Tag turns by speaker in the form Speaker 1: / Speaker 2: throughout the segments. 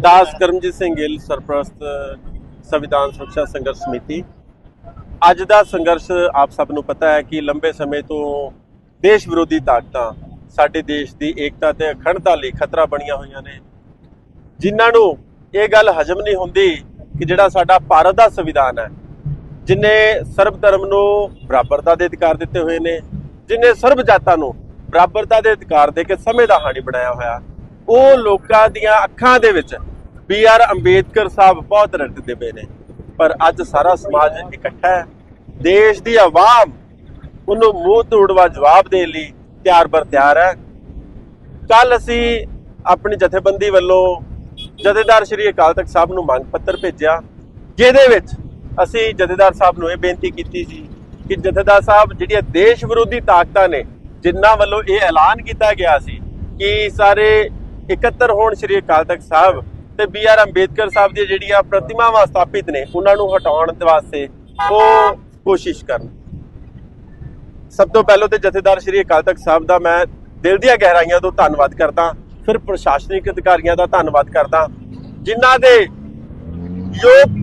Speaker 1: ਦਾਸ ਕਰਮਜੀਤ ਸਿੰਘ ਗਿੱਲ, ਸਰਪ੍ਰਸਤ, ਸੰਵਿਧਾਨ ਸੁਰੱਖਿਆ ਸੰਘਰਸ਼ ਸਮਿਤੀ। ਅੱਜ ਦਾ ਸੰਘਰਸ਼ ਆਪ ਸਭ ਨੂੰ ਪਤਾ ਹੈ ਕਿ ਲੰਬੇ ਸਮੇਂ ਤੋਂ ਦੇਸ਼ ਵਿਰੋਧੀ ਤਾਕਤਾਂ, ਸਾਡੇ ਦੇਸ਼ ਦੀ ਏਕਤਾ ਤੇ ਅਖੰਡਤਾ ਲਈ ਖਤਰਾ ਬਣੀਆਂ ਹੋਈਆਂ ਨੇ। ਜਿਨ੍ਹਾਂ ਨੂੰ ਇਹ ਗੱਲ ਹਜਮ ਨਹੀਂ ਹੁੰਦੀ ਕਿ ਜਿਹੜਾ ਸਾਡਾ ਭਾਰਤ ਦਾ ਸੰਵਿਧਾਨ ਹੈ, ਜਿਨੇ ਸਰਬ ਧਰਮ ਨੂੰ ਬਰਾਬਰਤਾ ਦੇ ਅਧਿਕਾਰ ਦਿੱਤੇ ਹੋਏ ਨੇ, ਜਿਨੇ ਸਰਬ ਜਾਤਾਂ ਨੂੰ ਬਰਾਬਰਤਾ ਦੇ ਅਧਿਕਾਰ ਦੇ ਕੇ ਸਮੇਂ ਦਾ ਹਾਣੀ ਬਣਾਇਆ ਹੋਇਆ ਉਹ ਲੋਕਾਂ ਦੀਆਂ ਅੱਖਾਂ ਦੇ ਵਿੱਚ ਬੀ ਆਰ ਅੰਬੇਦਕਰ ਸਾਹਿਬ ਬਹੁਤ ਰੜਕਦੇ ਪਏ ਨੇ। ਪਰ ਅੱਜ ਸਾਰਾ ਸਮਾਜ ਇਕੱਠਾ ਹੈ। ਦੇਸ਼ ਦੀ ਆਵਾਮ ਉਹਨੂੰ ਮੂੰਹ ਤੋੜਵਾ ਜਵਾਬ ਦੇਣ ਲਈ ਤਿਆਰ ਬਰ ਤਿਆਰ ਹੈ। ਕੱਲ ਅਸੀਂ ਆਪਣੀ ਜਥੇਬੰਦੀ ਵੱਲੋਂ ਜਥੇਦਾਰ ਸ਼੍ਰੀ ਅਕਾਲ ਤਖਤ ਸਾਹਿਬ ਨੂੰ ਮੰਗ ਪੱਤਰ ਭੇਜਿਆ, ਜਿਹਦੇ ਵਿੱਚ ਅਸੀਂ ਜਥੇਦਾਰ ਸਾਹਿਬ ਨੂੰ ਇਹ ਬੇਨਤੀ ਕੀਤੀ ਸੀ ਕਿ ਜਥੇਦਾਰ ਸਾਹਿਬ ਜਿਹੜੀਆਂ ਦੇਸ਼ ਵਿਰੋਧੀ ਤਾਕਤਾਂ ਨੇ, ਜਿਨ੍ਹਾਂ ਵੱਲੋਂ ਇਹ ਐਲਾਨ ਕੀਤਾ ਗਿਆ ਸੀ ਕਿ ਸਾਰੇ ਇਕੱਤਰ ਹੋਣ ਸ਼੍ਰੀ ਅਕਾਲ ਤਖਤ ਸਾਹਿਬ ਤੇ ਬੀ ਆਰ ਅੰਬੇਦਕਰ ਸਾਹਿਬ ਦੀਆਂ ਜਿਹੜੀਆਂ ਪ੍ਰਤਿਮਾਵਾਂ ਸਥਾਪਿਤ ਨੇ, ਉਹਨਾਂ ਨੂੰ ਹਟਾਉਣ ਦੇ ਵਾਸਤੇ ਉਹ ਕੋਸ਼ਿਸ਼ ਕਰਨ। ਸਭ ਤੋਂ ਪਹਿਲਾਂ ਤੇ ਜਥੇਦਾਰ ਸ਼੍ਰੀ ਅਕਾਲ ਤਖਤ ਸਾਹਿਬ ਦਾ ਮੈਂ ਦਿਲ ਦੀਆਂ ਗਹਿਰਾਈਆਂ ਤੋਂ ਧੰਨਵਾਦ ਕਰਦਾ, ਫਿਰ ਪ੍ਰਸ਼ਾਸਨਿਕ ਅਧਿਕਾਰੀਆਂ ਦਾ ਧੰਨਵਾਦ ਕਰਦਾ, ਜਿਨ੍ਹਾਂ ਦੇ ਯੋਗ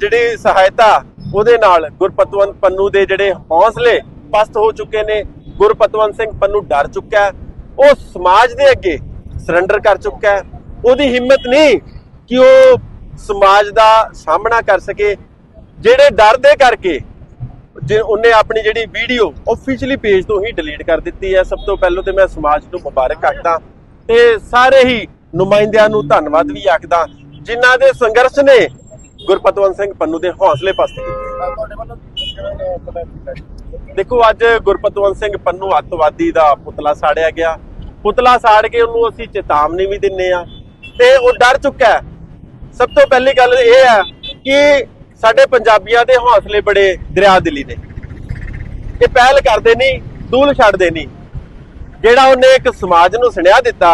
Speaker 1: ਜਿਹੜੀ ਸਹਾਇਤਾ ਉਹਦੇ ਨਾਲ ਗੁਰਪਤਵੰਤ ਪੰਨੂ ਦੇ ਜਿਹੜੇ ਹੌਸਲੇ ਪਸਤ ਹੋ ਚੁੱਕੇ ਨੇ, ਗੁਰਪਤਵੰਤ ਸਿੰਘ ਪੰਨੂ ਡਰ ਚੁੱਕਾ ਉਹ ਸਮਾਜ ਦੇ ਅੱਗੇ ਸਰੈਂਡਰ ਕਰ ਚੁੱਕਾ ਹੈ। ਉਹਦੀ ਹਿੰਮਤ ਨਹੀਂ ਕਿ ਉਹ ਸਮਾਜ ਦਾ ਸਾਹਮਣਾ ਕਰ ਸਕੇ। ਜਿਹੜੇ ਡਰ ਦੇ ਕਰਕੇ ਜੇ ਉਹਨੇ ਆਪਣੀ ਜਿਹੜੀ ਵੀਡੀਓ ਆਫੀਸ਼ੀਅਲੀ ਪੇਜ ਤੋਂ ਹੀ ਡਿਲੀਟ ਕਰ ਦਿੱਤੀ ਹੈ। ਸਭ ਤੋਂ ਪਹਿਲਾਂ ਤੇ ਮੈਂ ਸਮਾਜ ਨੂੰ ਮੁਬਾਰਕ ਆਖਦਾ ਤੇ ਸਾਰੇ ਹੀ ਨੁਮਾਇੰਦਿਆਂ ਨੂੰ ਧੰਨਵਾਦ ਵੀ ਆਖਦਾ, ਜਿਨ੍ਹਾਂ ਦੇ ਸੰਘਰਸ਼ ਨੇ ਗੁਰਪਤਵੰਤ ਸਿੰਘ ਪੰਨੂ ਦੇ ਹੌਸਲੇ ਪਸਤ ਕੀਤੇ। ਦੇਖੋ, ਅੱਜ ਗੁਰਪਤਵੰਤ ਸਿੰਘ ਪੰਨੂ ਅੱਤਵਾਦੀ ਦਾ ਪੁਤਲਾ ਸਾੜਿਆ ਗਿਆ। ਪੁਤਲਾ ਸਾੜ ਕੇ ਉਹਨੂੰ ਅਸੀਂ ਚੇਤਾਵਨੀ ਵੀ ਦਿੰਨੇ ਆ। ਤੇ ਉਹ ਡਰ ਚੁੱਕਾ ਹੈ। ਸਭ ਤੋਂ ਪਹਿਲੀ ਗੱਲ ਇਹ ਹੈ ਕਿ ਸਾਡੇ ਪੰਜਾਬੀਆਂ ਦੇ ਹੌਸਲੇ ਬੜੇ ਦਰਿਆ ਦਿਲੀ ਨੇ ਇਹ ਪਹਿਲ ਕਰਦੇ ਨਹੀਂ, ਦੂਲ ਛੱਡਦੇ ਨਹੀਂ। ਜਿਹੜਾ ਉਹਨੇ ਇੱਕ ਸਮਾਜ ਨੂੰ ਸੁਣਿਆ ਦਿੱਤਾ,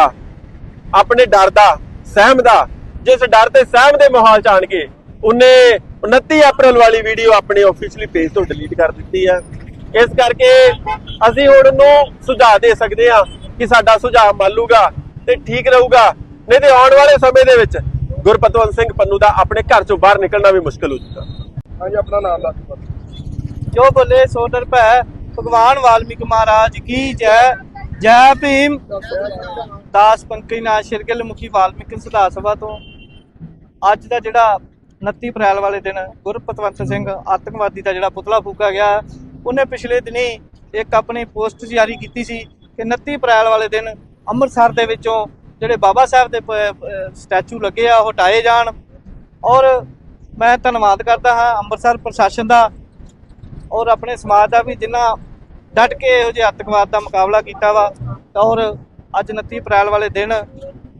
Speaker 1: ਆਪਣੇ ਡਰ ਦਾ, ਸਹਿਮ ਦਾ, ਜਿਸ ਡਰ ਤੇ ਸਹਿਮ ਦੇ ਮਾਹੌਲ ਚ ਆਣ ਕੇ ਉਹਨੇ 29 ਅਪ੍ਰੈਲ ਵਾਲੀ ਵੀਡੀਓ ਆਪਣੇ ਆਫੀਸ਼ੀਅਲੀ ਪੇਜ ਤੋਂ ਡਿਲੀਟ ਕਰ ਦਿੱਤੀ ਹੈ। ਇਸ ਕਰਕੇ ਅਸੀਂ ਹੁਣ ਉਹਨੂੰ ਸੁਝਾਅ ਦੇ ਸਕਦੇ ਹਾਂ ਕਿ ਸਾਡਾ ਸੁਝਾਅ ਮੰਨ ਲੂਗਾ ਤੇ ਠੀਕ ਰਹੂਗਾ। ਨਹੀਂ ਤੇ ਆਉਣ ਵਾਲੇ ਸਮੇਂ ਦੇ ਵਿੱਚ ਗੁਰਪਤਵੰਤ ਸਿੰਘ ਪੰਨੂ ਦਾ ਆਪਣੇ ਘਰ ਚੋਂ ਬਾਹਰ ਨਿਕਲਣਾ ਵੀ ਮੁਸ਼ਕਲ ਹੋ ਜਾਊਗਾ
Speaker 2: ਹਾਂਜੀ ਆਪਣਾ ਨਾਮ ਦੱਸ ਦਿਓ।
Speaker 3: ਜੋ ਬੋਲੇ ਸੋ ਨਿਰਭੈ ਭਗਵਾਨ ਵਾਲਮੀਕ ਮਹਾਰਾਜ ਕੀ ਜੈ। ਜੈ ਭੀਮ। ਦਾਸ ਪੰਕਜ ਨਾਥ ਸ਼ਿਰਗਿਲ ਮੁਖੀ ਵਾਲਮੀਕ ਸੁਧਾਰ ਸਭਾ ਤੋਂ ਅੱਜ ਦਾ ਜਿਹੜਾ 29 ਅਪ੍ਰੈਲ ਵਾਲੇ ਦਿਨ ਗੁਰਪਤਵੰਤ ਸਿੰਘ ਆਤੰਕਵਾਦੀ ਦਾ ਜਿਹੜਾ ਪੁਤਲਾ ਫੂਕਾ ਗਿਆ ਉਹਨੇ ਪਿਛਲੇ ਦਿਨੀ ਇੱਕ ਆਪਣੀ ਪੋਸਟ ਜਾਰੀ ਕੀਤੀ ਸੀ ਕਿ 29 ਅਪ੍ਰੈਲ ਵਾਲੇ ਦਿਨ ਅੰਮ੍ਰਿਤਸਰ ਦੇ ਵਿੱਚੋਂ ਜਿਹੜੇ ਬਾਬਾ ਸਾਹਿਬ ਦੇ ਸਟੈਚੂ ਲੱਗੇ ਆ, ਉਹ ਹਟਾਏ ਜਾਣ। ਔਰ ਮੈਂ ਧੰਨਵਾਦ ਕਰਦਾ ਹਾਂ ਅੰਮ੍ਰਿਤਸਰ ਪ੍ਰਸ਼ਾਸਨ ਦਾ ਔਰ ਆਪਣੇ ਸਮਾਜ ਦਾ ਵੀ ਜਿਨ੍ਹਾਂ ਡਟ ਕੇ ਇਹੋ ਜਿਹੇ ਅੱਤਵਾਦ ਦਾ ਮੁਕਾਬਲਾ ਕੀਤਾ ਵਾ ਔਰ ਅੱਜ 29 ਅਪ੍ਰੈਲ ਵਾਲੇ ਦਿਨ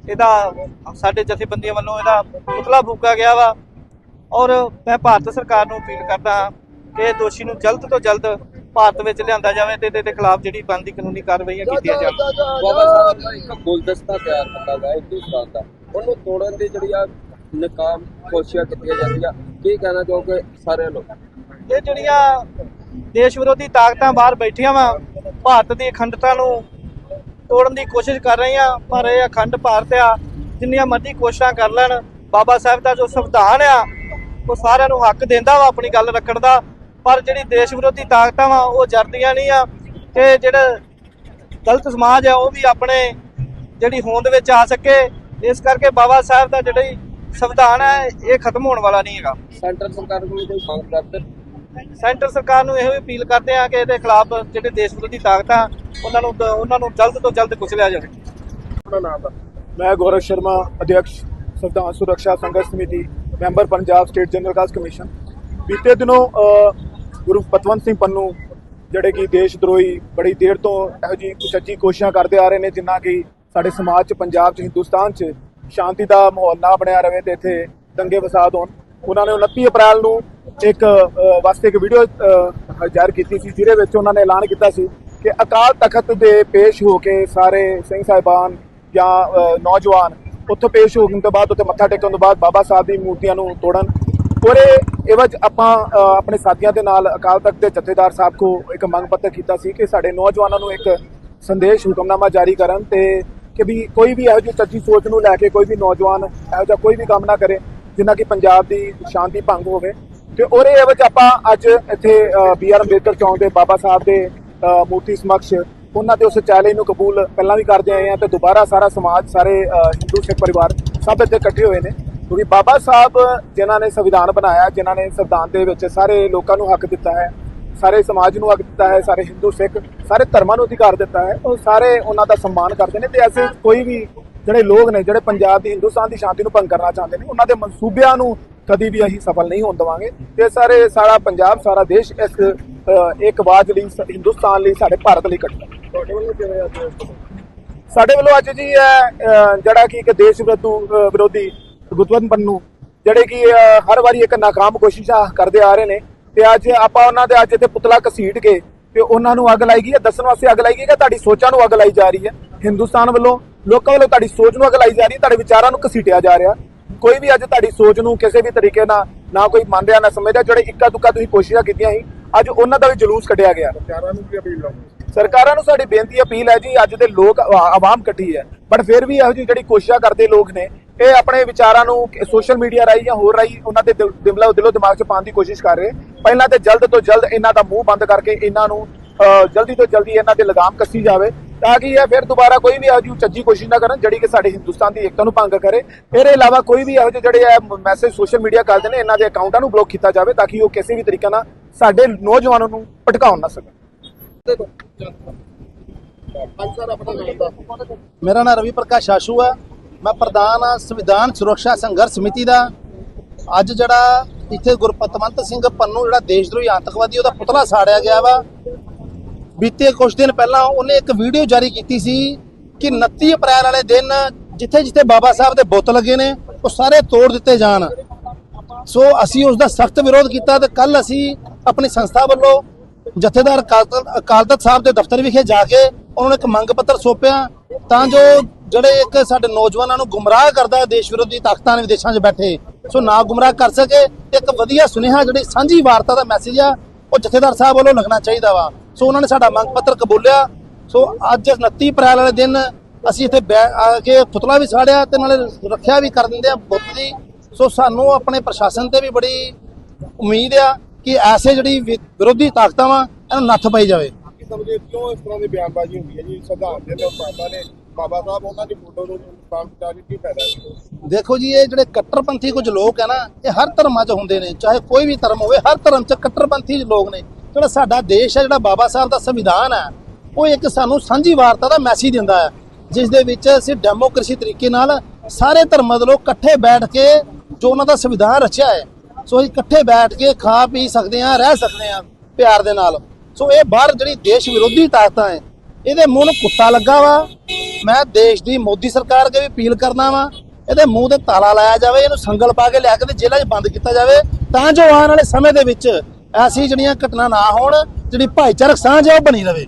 Speaker 3: ਇਹਦਾ, ਸਾਡੇ ਜਥੇਬੰਦੀਆਂ ਵੱਲੋਂ ਇਹਦਾ ਪੁਤਲਾ ਫੂਕਾ ਗਿਆ ਵਾ। ਔਰ ਮੈਂ ਭਾਰਤ ਸਰਕਾਰ ਨੂੰ ਅਪੀਲ ਕਰਦਾ ਹਾਂ ਕਿ ਇਹ ਦੋਸ਼ੀ ਨੂੰ ਜਲਦ ਤੋਂ ਜਲਦ ਭਾਰਤ ਵਿੱਚ ਲਿਆਂਦਾ ਜਾਵੇ ਤੇ ਇਹਦੇ ਖਿਲਾਫ ਜਿਹੜੀ ਬਣਦੀ ਕਾਨੂੰਨੀ ਕਾਰਵਾਈਆਂ ਕੀਤੀਆਂ ਜਾਣ
Speaker 4: ਬਾਬਾ ਸਾਹਿਬ ਦਾ ਇੱਕ ਗੁਲਦਸਤਾ ਤਿਆਰ ਕੀਤਾ ਗਿਆ ਹਿੰਦੁਸਤਾਨ ਦਾ। ਉਹਨੂੰ ਤੋੜਨ ਦੀ ਜਿਹੜੀਆਂ ਨਕਾਮ ਕੋਸ਼ਿਸ਼ਾਂ ਕੀਤੀਆਂ ਜਾਂਦੀਆਂ। ਕੀ ਕਹਿਣਾ ਚਾਹੋਗੇ ਸਾਰਿਆਂ ਨੂੰ?
Speaker 3: ਇਹ ਜਿਹੜੀਆਂ ਦੇਸ਼ ਵਿਰੋਧੀ ਤਾਕਤਾਂ ਬਾਹਰ ਬੈਠੀਆਂ ਵਾ ਭਾਰਤ ਦੀ ਅਖੰਡਤਾ ਨੂੰ ਤੋੜਨ ਦੀ ਕੋਸ਼ਿਸ਼ ਕਰ ਰਹੀਆਂ ਪਰ ਇਹ ਅਖੰਡ ਭਾਰਤ ਆ ਜਿੰਨੀਆਂ ਮਰਜ਼ੀ ਕੋਸ਼ਿਸ਼ਾਂ ਕਰ ਲੈਣ ਬਾਬਾ ਸਾਹਿਬ ਦਾ ਜੋ ਸੰਵਿਧਾਨ ਆ ਉਹ ਸਾਰਿਆਂ ਨੂੰ ਹੱਕ ਦਿੰਦਾ ਵਾ ਆਪਣੀ ਗੱਲ ਰੱਖਣ ਦਾ। ਪਰ ਜਿਹੜੀ ਦੇਸ਼ ਵਿਰੋਧੀ ਤਾਕਤਾਂ ਵਾ ਉਹ ਜਰਦੀਆਂ ਨਹੀਂ ਆ। ਕਿ ਜਿਹੜਾ ਗਲਤ ਸਮਾਜ ਆ ਉਹ ਵੀ ਆਪਣੇ ਜਿਹੜੀ ਹੋਂਦ ਵਿੱਚ ਆ ਸਕੇ। ਇਸ ਕਰਕੇ ਬਾਬਾ ਸਾਹਿਬ ਦਾ ਜਿਹੜੀ ਸੰਵਿਧਾਨ ਹੈ ਇਹ ਖਤਮ ਹੋਣ ਵਾਲਾ ਨਹੀਂ ਹੈਗਾ।
Speaker 4: ਸੈਂਟਰ ਸਰਕਾਰ ਕੋਲ ਕੋਈ ਮੰਗ ਕਰਦੇ?
Speaker 3: ਸੈਂਟਰ ਸਰਕਾਰ ਨੂੰ ਇਹੋ ਅਪੀਲ ਕਰਦੇ ਆ ਕਿ ਇਹਦੇ ਖਿਲਾਫ ਜਿਹੜੇ ਦੇਸ਼ ਵਿਰੋਧੀ ਤਾਕਤਾਂ ਉਹਨਾਂ ਨੂੰ ਉਹਨਾਂ ਨੂੰ ਜਲਦ ਤੋਂ ਜਲਦ ਕੁਚਲਿਆ ਜਾਵੇ।
Speaker 2: ਆਪਣਾ ਨਾਮ ਮੈਂ ਗੌਰਵ ਸ਼ਰਮਾ ਅਧਿਕਸ਼ ਸੰਵਿਧਾਨ ਸੁਰੱਖਿਆ ਸੰਘਰਸ਼ ਸਮਿਤੀ member Punjab state general ਕਾਸ commission. ਬੀਤੇ ਦਿਨੋਂ ਗੁਰੂ ਪਤਵੰਤ ਸਿੰਘ ਪੰਨੂ, ਜਿਹੜੇ ਕਿ ਦੇਸ਼ ਦਰੋਹੀ ਬੜੀ ਦੇਰ ਤੋਂ ਇਹੋ ਜੀ ਕੁਚੱਜੀ ਕੋਸ਼ਿਸ਼ਾਂ ਕਰਦੇ ਆ ਰਹੇ ਨੇ, ਜਿੰਨਾ ਕਿ ਸਾਡੇ ਸਮਾਜ 'ਚ, ਪੰਜਾਬ 'ਚ, ਹਿੰਦੁਸਤਾਨ 'ਚ ਸ਼ਾਂਤੀ ਦਾ ਮਾਹੌਲ ਨਾ ਬਣਿਆ ਰਵੇ ਤੇ ਇੱਥੇ ਦੰਗੇ ਵਸਾਦ ਹੋਣ। ਉਹਨਾਂ ਨੇ 29 ਅਪ੍ਰੈਲ ਨੂੰ ਇੱਕ ਵਾਸਤੇ ਇੱਕ ਵੀਡੀਓ ਜ਼ਾਰੀ ਕੀਤੀ ਸੀ, ਜਿਹਦੇ ਵਿੱਚ ਉਹਨਾਂ ਨੇ ਐਲਾਨ ਕੀਤਾ ਸੀ ਕਿ ਅਕਾਲ ਤਖਤ ਦੇ ਪੇਸ਼ ਹੋ ਕੇ ਸਾਰੇ ਸਿੰਘ ਸਾਹਿਬਾਨ ਜਾਂ ਨੌਜਵਾਨ ਉੱਥੋਂ ਪੇਸ਼ ਹੋਣ ਤੋਂ ਬਾਅਦ, ਉੱਥੇ ਮੱਥਾ ਟੇਕਣ ਤੋਂ ਬਾਅਦ ਬਾਬਾ ਸਾਹਿਬ ਦੀ ਮੂਰਤੀਆਂ ਨੂੰ ਤੋੜਨ। ਉਹਦੇ ਇਹਵਜ ਆਪਾਂ ਆਪਣੇ ਸਾਥੀਆਂ ਦੇ ਨਾਲ ਅਕਾਲ ਤਖਤ ਦੇ ਜਥੇਦਾਰ ਸਾਹਿਬ ਕੋ ਇੱਕ ਮੰਗ ਪੱਤਰ ਕੀਤਾ ਸੀ ਕਿ ਸਾਡੇ ਨੌਜਵਾਨਾਂ ਨੂੰ ਇੱਕ ਸੰਦੇਸ਼, ਹੁਕਮਨਾਮਾ ਜਾਰੀ ਕਰਨ ਤੇ ਕਿ ਵੀ ਕੋਈ ਵੀ ਇਹੋ ਜਿਹੀ ਸੱਚੀ ਸੋਚ ਨੂੰ ਲੈ ਕੇ ਕੋਈ ਵੀ ਨੌਜਵਾਨ ਇਹੋ ਜਿਹਾ ਕੋਈ ਵੀ ਕੰਮ ਨਾ ਕਰੇ, ਜਿੰਨਾ ਕਿ ਪੰਜਾਬ ਦੀ ਸ਼ਾਂਤੀ ਭੰਗ ਹੋਵੇ। ਤੇ ਉਹਦੇ ਵਿੱਚ ਆਪਾਂ ਅੱਜ ਇੱਥੇ ਬੀ ਆਰ ਅੰਬੇਦਕਰ ਚੌਂਕ ਦੇ ਬਾਬਾ ਸਾਹਿਬ ਦੇ ਮੂਰਤੀ ਸਮਕਸ਼, ਉਹਨਾਂ ਦੇ ਉਸ ਚੈਲੰਜ ਨੂੰ ਕਬੂਲ ਪਹਿਲਾਂ ਵੀ ਕਰਦੇ ਆਏ ਆ ਤੇ ਦੁਬਾਰਾ ਸਾਰਾ ਸਮਾਜ, ਸਾਰੇ ਹਿੰਦੂ ਸਿੱਖ ਪਰਿਵਾਰ ਸਭ ਇੱਥੇ ਇਕੱਠੇ ਹੋਏ ਨੇ। ਕਿਉਂਕਿ ਬਾਬਾ ਸਾਹਿਬ ਜਿਨ੍ਹਾਂ ਨੇ ਸੰਵਿਧਾਨ ਬਣਾਇਆ ਜਿਨ੍ਹਾਂ ਨੇ ਸੰਵਿਧਾਨ ਦੇ ਵਿੱਚ ਸਾਰੇ ਲੋਕਾਂ ਨੂੰ ਹੱਕ ਦਿੱਤਾ ਹੈ ਸਾਰੇ ਸਮਾਜ ਨੂੰ ਹੱਕ ਦਿੱਤਾ ਹੈ ਸਾਰੇ ਹਿੰਦੂ ਸਿੱਖ ਸਾਰੇ ਧਰਮਾਂ ਨੂੰ ਅਧਿਕਾਰ ਦਿੱਤਾ ਹੈ ਉਹ ਸਾਰੇ ਉਹਨਾਂ ਦਾ ਸਨਮਾਨ ਕਰਦੇ ਨੇ ਤੇ ਐਸੇ ਕੋਈ ਵੀ ਜਿਹੜੇ ਲੋਕ ਨੇ ਜਿਹੜੇ ਪੰਜਾਬ ਦੀ ਹਿੰਦੁਸਤਾਨ ਦੀ ਸ਼ਾਂਤੀ ਨੂੰ ਭੰਗ ਕਰਨਾ ਚਾਹੁੰਦੇ ਨੇ ਉਹਨਾਂ ਦੇ ਮਨਸੂਬਿਆਂ ਨੂੰ ਕਦੀ ਵੀ ਅਸੀਂ ਸਫਲ ਨਹੀਂ ਹੋਣ ਦੇਵਾਂਗੇ ਤੇ ਸਾਰੇ ਸਾਰਾ ਪੰਜਾਬ ਸਾਰਾ ਦੇਸ਼ ਇਸ ਇੱਕ ਆਵਾਜ਼ ਲਈ ਹਿੰਦੁਸਤਾਨ ਲਈ ਸਾਡੇ ਭਾਰਤ ਲਈ ਇਕੱਠਾ ਹੈ।
Speaker 5: ਤੁਹਾਡੇ ਵੱਲੋਂ ਕਿਵੇਂ ਅੱਜ
Speaker 2: ਸਾਡੇ ਵੱਲੋਂ ਅੱਜ ਜੀ ਅ, ਜਿਹੜਾ ਕਿ ਇੱਕ ਦੇਸ਼ ਵਿਰੋਧੀ ਗੁੱਤਵੰਤ ਪੰਨੂ ਜਿਹੜੇ ਕਿ ਹਰ ਵਾਰੀ ਇੱਕ ਨਾਕਾਮ ਕੋਸ਼ਿਸ਼ਾਂ ਕਰਦੇ ਆ ਰਹੇ ਨੇ। ਤੇ ਅੱਜ ਆਪਾਂ ਉਹਨਾਂ ਦੇ ਅੱਜ ਇੱਥੇ ਪੁਤਲਾ ਘਸੀਟ ਕੇ ਤੇ ਉਹਨਾਂ ਨੂੰ ਅੱਗ ਲਾਈ ਗਈ ਹੈ। ਦੱਸਣ ਵਾਸਤੇ ਅੱਗ ਲਾਈ ਗਈ ਹੈ ਕਿ ਤੁਹਾਡੀ ਸੋਚਾਂ ਨੂੰ ਅੱਗ ਲਾਈ ਜਾ ਰਹੀ ਹੈ। ਹਿੰਦੁਸਤਾਨ ਵੱਲੋਂ ਲੋਕਾਂ ਵੱਲੋਂ ਤੁਹਾਡੀ ਸੋਚ ਨੂੰ ਅੱਗ ਲਾਈ ਜਾ ਰਹੀ ਹੈ। ਤੁਹਾਡੇ ਵਿਚਾਰਾਂ ਨੂੰ ਘਸੀਟਿਆ ਜਾ ਰਿਹਾ। ਕੋਈ ਵੀ ਅੱਜ ਤੁਹਾਡੀ ਸੋਚ ਨੂੰ ਕਿਸੇ ਵੀ ਤਰੀਕੇ ਨਾਲ ਨਾ ਕੋਈ ਮੰਨ ਰਿਹਾ ਨਾ ਸਮਝਦਾ ਜਿਹੜੇ ਇੱਕਾ ਦੁੱਕਾ ਤੁਸੀਂ ਕੋਸ਼ਿਸ਼ਾਂ ਕੀਤੀਆਂ ਸੀ ਅੱਜ ਉਹਨਾਂ ਦਾ ਵੀ ਜਲੂਸ ਕੱਢਿਆ ਗਿਆ।
Speaker 5: ਚਾਰਾਂ ਨੂੰ ਕੀ ਅਪੀਲ ਲਾਉਂਗੇ
Speaker 2: ਸਰਕਾਰਾਂ ਨੂੰ ਸਾਡੀ ਬੇਨਤੀ ਅਪੀਲ ਹੈ ਜੀ ਅੱਜ ਦੇ ਲੋਕ ਆਵਾ- ਆਵਾਮ ਇਕੱਠੀ ਹੈ। ਪਰ ਫਿਰ ਵੀ ਇਹੋ ਜਿਹੀ ਜਿਹੜੀ ਕੋਸ਼ਿਸ਼ਾਂ ਕਰਦੇ ਲੋਕ ਨੇ ਇਹ ਆਪਣੇ ਵਿਚਾਰਾਂ ਨੂੰ ਸੋਸ਼ਲ ਮੀਡੀਆ ਰਾਹੀਂ ਜਾਂ ਹੋਰ ਰਾਹੀਂ ਉਹਨਾਂ ਦੇ ਦਿਮਲਾ ਦਿਲੋਂ ਦਿਮਾਗ 'ਚ ਪਾਉਣ ਦੀ ਕੋਸ਼ਿਸ਼ ਕਰ ਰਹੇ ਪਹਿਲਾਂ ਤੇ ਜਲਦ ਤੋਂ ਜਲਦ ਇਹਨਾਂ ਦਾ ਮੂੰਹ ਬੰਦ ਕਰਕੇ ਇਹਨਾਂ ਨੂੰ ਜਲਦੀ ਤੋਂ ਜਲਦੀ ਇਹਨਾਂ ਤੇ ਲਗਾਮ ਕੱਸੀ ਜਾਵੇ ਤਾਂ ਕਿ ਇਹ ਫਿਰ ਦੁਬਾਰਾ ਕੋਈ ਵੀ ਇਹੋ ਜਿਹੀ ਚੱਜੀ ਕੋਸ਼ਿਸ਼ ਨਾ ਕਰਨ ਜਿਹੜੀ ਕਿ ਸਾਡੇ ਹਿੰਦੁਸਤਾਨ ਦੀ ਏਕਤਾ ਨੂੰ ਭੰਗ ਕਰੇ ਇਹਦੇ ਇਲਾਵਾ ਕੋਈ ਵੀ ਇਹੋ ਜਿਹੇ ਜਿਹੜੇ ਮੈਸੇਜ ਸੋਸ਼ਲ ਮੀਡੀਆ ਕਰਦੇ ਨੇ ਇਹਨਾਂ ਦੇ ਅਕਾਊਂਟਾਂ ਨੂੰ ਬਲੌਕ ਕੀਤਾ ਜਾਵੇ ਤਾਂ ਕਿ ਉਹ ਕਿਸੇ ਵੀ ਤਰੀਕੇ ਨਾਲ ਸਾਡੇ ਨੌਜਵਾਨਾਂ ਨੂੰ ਭਟਕਾਉਣ ਨਾ ਸਕਣ
Speaker 5: ਸਰ
Speaker 6: ਮੇਰਾ ਨਾਮ ਰਵੀ ਪ੍ਰਕਾਸ਼ ਆਸ਼ੂ ਹੈ ਮੈਂ ਪ੍ਰਧਾਨ ਹਾਂ ਸੰਵਿਧਾਨ ਸੁਰੱਖਿਆ ਸੰਘਰਸ਼ ਸਮਿਤੀ ਦਾ। ਅੱਜ ਜਿਹੜਾ ਇੱਥੇ ਗੁਰਪਤਵੰਤ ਸਿੰਘ ਪੰਨੂ, ਜਿਹੜਾ ਦੇਸ਼ਦਰੋਹੀ ਆਤੰਕਵਾਦੀ, ਉਹਦਾ ਪੁਤਲਾ ਸਾੜਿਆ ਗਿਆ ਵਾ। ਬੀਤੇ ਕੁਝ ਦਿਨ ਪਹਿਲਾਂ ਉਹਨੇ ਇੱਕ ਵੀਡੀਓ ਜਾਰੀ ਕੀਤੀ ਸੀ ਕਿ 29 ਅਪ੍ਰੈਲ ਵਾਲੇ ਦਿਨ ਜਿੱਥੇ ਜਿੱਥੇ ਬਾਬਾ ਸਾਹਿਬ ਦੇ ਬੁੱਤ ਲੱਗੇ ਨੇ, ਉਹ ਸਾਰੇ ਤੋੜ ਦਿੱਤੇ ਜਾਣ। ਸੋ ਅਸੀਂ ਉਸ ਦਾ ਸਖਤ ਵਿਰੋਧ ਕੀਤਾ ਤੇ ਕੱਲ ਅਸੀਂ ਆਪਣੀ ਸੰਸਥਾ ਵੱਲੋਂ ਜਥੇਦਾਰ ਅਕਾਲ ਅਕਾਲ ਤਖਤ ਸਾਹਿਬ ਦੇ ਦਫ਼ਤਰ ਵਿਖੇ ਜਾ ਕੇ ਉਹਨਾਂ ਨੂੰ ਇੱਕ ਮੰਗ ਪੱਤਰ ਸੌਂਪਿਆ ਤਾਂ ਜੋ ਜਿਹੜੇ ਇੱਕ ਸਾਡੇ ਨੌਜਵਾਨਾਂ ਨੂੰ ਗੁੰਮਰਾਹ ਕਰਦਾ ਹੈ ਦੇਸ਼ ਵਿਰੋਧੀ ਤਾਕਤਾਂ ਨੇ ਵਿਦੇਸ਼ਾਂ 'ਚ ਬੈਠੇ, ਸੋ ਨਾ ਗੁੰਮਰਾਹ ਕਰ ਸਕੇ ਤੇ ਇੱਕ ਵਧੀਆ ਸੁਨੇਹਾ ਜਿਹੜੀ ਸਾਂਝੀ ਵਾਰਤਾ ਦਾ ਮੈਸੇਜ ਆ, ਉਹ ਜਥੇਦਾਰ ਸਾਹਿਬ ਵੱਲੋਂ ਲੱਗਣਾ ਚਾਹੀਦਾ ਵਾ। ਸੋ ਉਹਨਾਂ ਨੇ ਸਾਡਾ ਮੰਗ ਪੱਤਰ ਕਬੂਲਿਆ। ਸੋ ਅੱਜ 29 ਅਪ੍ਰੈਲ ਵਾਲੇ ਦਿਨ ਅਸੀਂ ਇੱਥੇ ਆ ਕੇ ਪੁਤਲਾ ਵੀ ਸਾੜਿਆ ਤੇ ਨਾਲੇ ਰੱਖਿਆ ਵੀ ਕਰ ਦਿੰਦੇ ਆ ਬੁੱਤ ਦੀ। ਸੋ ਸਾਨੂੰ ਆਪਣੇ ਪ੍ਰਸ਼ਾਸਨ ਤੇ ਵੀ ਬੜੀ ਉਮੀਦ ਆ ਕਿ ਐਸੇ ਜਿਹੜੀ ਵਿਰੋਧੀ ਤਾਕਤਾਂ ਵਾ, ਇਹਨੂੰ ਨੱਥ ਪਾਈ ਜਾਵੇ।
Speaker 5: ਸਮਝੇ ਕਿਉਂ ਇਸ ਤਰ੍ਹਾਂ ਦੀ ਬਿਆਨਬਾਜ਼ੀ ਹੁੰਦੀ ਹੈ ਜੀ? ਸੰਵਿਧਾਨ ਦੇ ਲੋਕ ਨੇ ਬਾਬਾ ਸਾਹਿਬ, ਉਹਨਾਂ ਦੀ ਫੋਟੋ ਨੂੰ ਨੁਕਸਾਨ ਪਹੁੰਚਾ ਕੀ ਫਾਇਦਾ ਜੀ
Speaker 6: ਦੇਖੋ ਜੀ, ਇਹ ਜਿਹੜੇ ਕੱਟਰਪੰਥੀ ਕੁਝ ਲੋਕ ਹੈ ਨਾ, ਇਹ ਹਰ ਧਰਮਾਂ 'ਚ ਹੁੰਦੇ ਨੇ, ਚਾਹੇ ਕੋਈ ਵੀ ਧਰਮ ਹੋਵੇ, ਹਰ ਧਰਮ 'ਚ ਕੱਟਰਪੰਥੀ ਲੋਕ ਨੇ। ਜਿਹੜਾ ਸਾਡਾ ਦੇਸ਼ ਹੈ ਜਿਹੜਾ ਬਾਬਾ ਸਾਹਿਬ ਦਾ ਸੰਵਿਧਾਨ ਹੈ ਉਹ ਇੱਕ ਸਾਨੂੰ ਸਾਂਝੀ ਵਾਰਤਾ ਦਾ ਮੈਸੇਜ ਦਿੰਦਾ ਹੈ ਜਿਸ ਦੇ ਵਿੱਚ ਅਸੀਂ ਡੈਮੋਕ੍ਰੇਸੀ ਤਰੀਕੇ ਨਾਲ ਸਾਰੇ ਧਰਮਾਂ ਦੇ ਲੋਕ ਇਕੱਠੇ ਬੈਠ ਕੇ ਜੋ ਉਹਨਾਂ ਦਾ ਸੰਵਿਧਾਨ ਰਚਿਆ ਹੈ, ਸੋ ਅਸੀਂ ਇਕੱਠੇ ਬੈਠ ਕੇ ਖਾ ਪੀ ਸਕਦੇ ਹਾਂ, ਰਹਿ ਸਕਦੇ ਹਾਂ ਪਿਆਰ ਦੇ ਨਾਲ। ਸੋ ਇਹ ਬਾਹਰ ਜਿਹੜੀ ਦੇਸ਼ ਵਿਰੋਧੀ ਤਾਕਤਾਂ ਹੈ, ਇਹਦੇ ਮੂੰਹ ਨੂੰ ਕੁੱਤਾ ਲੱਗਾ ਵਾ ਮੈਂ ਦੇਸ਼ ਦੀ ਮੋਦੀ ਸਰਕਾਰ ਅੱਗੇ ਵੀ ਅਪੀਲ ਕਰਨਾ ਵਾ, ਇਹਦੇ ਮੂੰਹ ਤੇ ਤਾਲਾ ਲਾਇਆ ਜਾਵੇ, ਇਹਨੂੰ ਸੰਗਲ ਪਾ ਕੇ ਲਿਆ ਕੇ ਤੇ ਜੇਲ੍ਹਾਂ 'ਚ ਬੰਦ ਕੀਤਾ ਜਾਵੇ, ਤਾਂ ਜੋ ਆਉਣ ਵਾਲੇ ਸਮੇਂ ਦੇ ਵਿੱਚ ਐਸੀ ਜਿਹੜੀਆਂ ਘਟਨਾ ਨਾ ਹੋਣ, ਜਿਹੜੀ ਭਾਈਚਾਰਕ ਸਾਂਝ ਹੈ, ਉਹ ਬਣੀ ਰਵੇ।